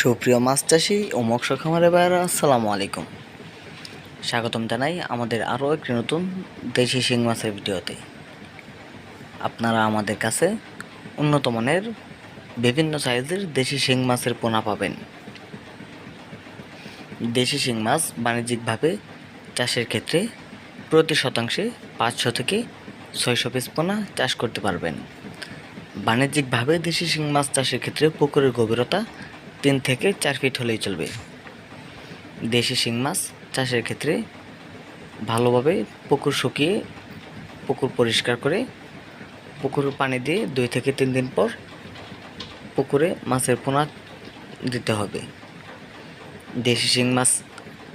সুপ্রিয় মাছ চাষি ও মৎস্য খামারে ভাইয়েরা আসসালামু আলাইকুম। স্বাগতম জানাই আমাদের আরও একটি নতুন দেশি শিং মাছের ভিডিওতে। আপনারা আমাদের কাছে উন্নত মানের বিভিন্ন সাইজের দেশি শিং মাছের পোনা পাবেন। দেশি শিং মাছ বাণিজ্যিকভাবে চাষের ক্ষেত্রে প্রতি শতাংশে পাঁচশো থেকে ছয়শো পিস পোনা চাষ করতে পারবেন। বাণিজ্যিকভাবে দেশি শিং মাছ চাষের ক্ষেত্রে পুকুরের গভীরতা তিন থেকে চার ফিট হলেই চলবে। দেশি শিং মাছ চাষের ক্ষেত্রে ভালোভাবে পুকুর শুকিয়ে পুকুর পরিষ্কার করে পুকুর পানি দিয়ে দুই থেকে তিন দিন পর পুকুরে মাছের পোনা দিতে হবে। দেশি শিং মাছ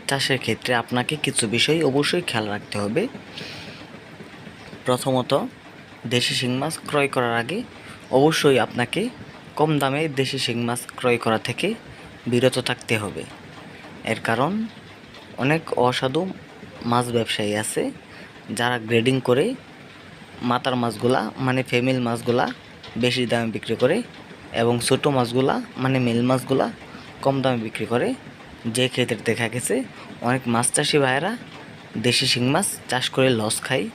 চাষের ক্ষেত্রে আপনাকে কিছু বিষয় অবশ্যই খেয়াল রাখতে হবে। প্রথমত, দেশি শিং মাছ ক্রয় করার আগে অবশ্যই আপনাকে কম দামে দেশি শিং মাছ ক্রয় করা থেকে বিরত থাকতে হবে। এর কারণ, অনেক অসাধু মাছ ব্যবসায়ী আছে যারা গ্রেডিং করে মাতার মাছগুলা মানে ফেমিল মাছগুলা বেশি দামে বিক্রি করে এবং ছোটো মাছগুলা মানে মেল মাছগুলা কম দামে বিক্রি করে। যে ক্ষেত্রে দেখা গেছে, অনেক মাছ চাষি ভাইয়েরা দেশি শিং মাছ চাষ করে লস খায়।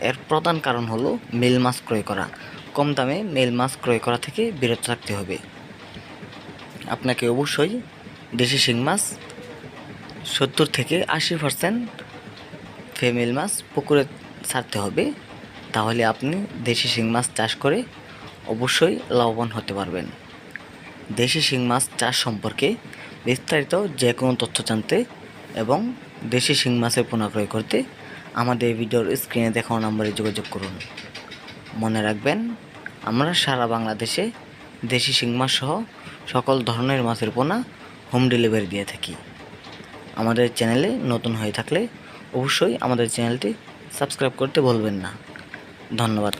এর প্রধান কারণ হলো মেল মাছ ক্রয় করা। কম দামে মেল মাছ ক্রয় করা থেকে বিরত থাকতে হবে। আপনাকে অবশ্যই দেশি শিং মাছ, সত্তর থেকে আশি পার্সেন্ট ফেমেল মাছ পুকুরে ছাড়তে হবে। তাহলে আপনি দেশি শিং মাছ চাষ করে অবশ্যই লাভবান হতে পারবেন। দেশি শিং মাছ চাষ সম্পর্কে বিস্তারিত যে কোনো তথ্য জানতে এবং দেশি শিং মাছের পোনা ক্রয় করতে আমাদের ভিডিওর স্ক্রিনে দেখানো নম্বরে যোগাযোগ করুন। মনে রাখবেন, আমরা সারা বাংলাদেশে দেশি শিংমা সহ সকল ধরনের মাছের পোনা হোম ডেলিভারি দিয়ে থাকি। আমাদের চ্যানেলে নতুন হয়ে থাকলে অবশ্যই আমাদের চ্যানেলটি সাবস্ক্রাইব করতে ভুলবেন না। ধন্যবাদ।